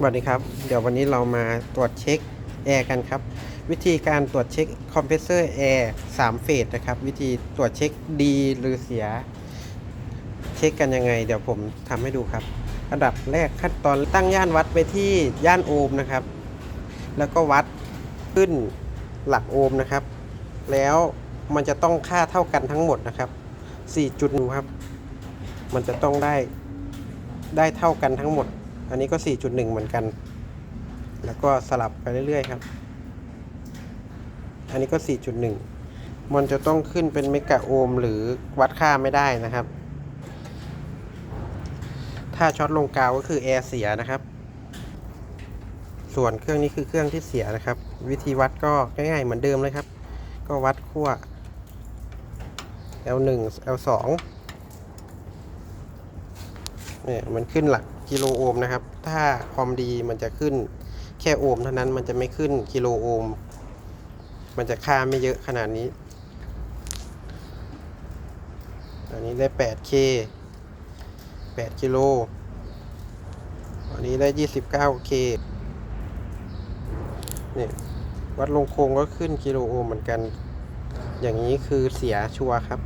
สวัสดีครับ เดี๋ยววันนี้เรามาตรวจเช็คแอร์กันครับ วิธีการตรวจเช็คคอมเพรสเซอร์แอร์สามเฟสนะครับ วิธีตรวจเช็คดีหรือเสีย เช็คกันยังไง เดี๋ยวผมทำให้ดูครับ อันดับแรกขั้นตอนตั้งย่านวัดไปที่ย่านโอห์มนะครับ แล้วก็วัดขึ้นหลักโอห์มนะครับ แล้วมันจะต้องค่าเท่ากันทั้งหมดนะครับ4จุดครับ มันจะต้องได้ได้เท่ากันทั้งหมด อันนี้ก็ 4.1 เหมือนกัน แล้วก็สลับไปเรื่อยๆครับ อันนี้ก็ 4.1 มันจะต้องขึ้นเป็นเมกะโอห์มหรือวัดค่าไม่ได้นะครับ ถ้าช็อตลงกาวก็คือแอร์เสียนะครับ ส่วนเครื่องนี้คือเครื่องที่เสียนะครับ วิธีวัดก็ง่ายๆเหมือนเดิมเลยครับ ก็วัดขั้ว L1 L2 เนี่ยมันขึ้นหลัก กิโลโอห์มนะครับ ถ้าคอมดีมันจะขึ้นแค่โอห์มเท่านั้นมันจะไม่ขึ้นกิโลโอห์มมันจะค่าไม่เยอะขนาดนี้อันนี้ได้ 8K 8กิโลอันนี้ได้ 29K เนี่ยวัดลงโครงก็ขึ้นกิโลโอห์มเหมือนกัน อย่างนี้คือเสียชัวร์ครับ